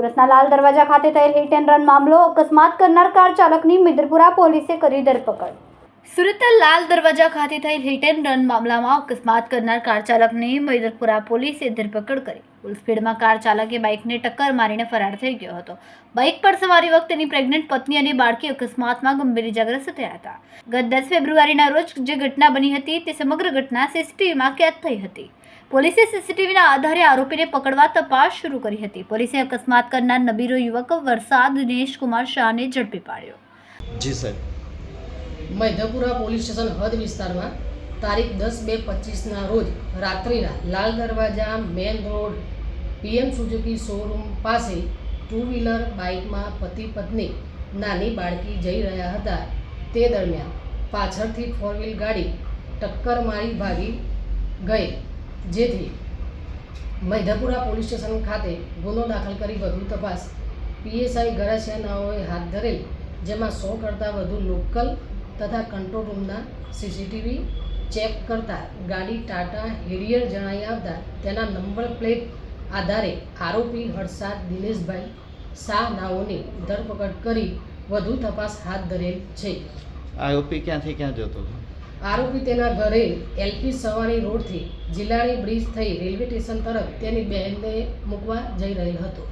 સુરતના લાલ દરવાજા ખાતે થયેલ હિટ એન્ડ રન મામલો અકસ્માત કરનાર કાર ચાલકની મિદરપુરા પોલીસે કરી ધરપકડ. સુરતના લાલ દરવાજા ખાતે થયેલ હિટ એન્ડ રન મામલામાં અકસ્માત કરનાર કાર ચાલકની મૈદરપુરા પોલીસે ધરપકડ કરી. ફૂલ કાર ચાલકે બાઇકને ટક્કર મારીને ફરાર થઈ ગયો હતો. બાઇક પર સવારી વખતે તેની પ્રેગ્નન્ટ પત્ની અને બાળકી અકસ્માતમાં ગંભીર ઇજાગ્રસ્ત થયા હતા. ગત દસ ફેબ્રુઆરીના રોજ જે ઘટના બની હતી તે સમગ્ર ઘટના સીસીટીવીમાં કેદ થઈ હતી. પોલીસે સીસીટીવીના આધારે આરોપીને પકડવા તપાસ શરૂ કરી હતી. પોલીસે અકસ્માત કરનાર નબીરો યુવક વરસાદ દિનેશ કુમાર શાહને ઝડપી પાડ્યો. જી, સાહેબ. મૈધપુરા પોલીસ સ્ટેશન હદ વિસ્તારમાં તારીખ દસ બે પચીસના રોજ રાત્રિના Lal Darwaja main road, PM Suzuki showroom પાસે ટુ વ્હીલર બાઇકમાં પતિ પત્ની નાની બાળકી જઈ રહ્યા હતા. તે દરમિયાન પાછળથી ફોર વ્હીલ ગાડી ટક્કર મારી ભાગી ગઈ, જેથી મૈધપુરા પોલીસ સ્ટેશન ખાતે ગુનો દાખલ કરી વધુ તપાસ. પીએસઆઈ ગરાસિયાનાઓએ હાથ ધરેલ, જેમાં સો કરતાં વધુ લોકલ તથા કંટ્રોલ રૂમના સીસીટીવી ચેક કરતા ગાડી ટાટા હેરિયર જણાઈ આવતા તેના નંબર પ્લેટ આધારે આરોપી હર્ષાદ દિનેશભાઈ શાહ નાઓની ધરપકડ કરી વધુ તપાસ હાથ ધરેલ છે. આરોપી ક્યાંથી ક્યાં જતો આરોપી તેના ઘરે એલપી સવાણી રોડથી જિલ્લાની બ્રિજ થઈ રેલવે સ્ટેશન તરફ તેની બહેનને મૂકવા જઈ રહેલ હતો.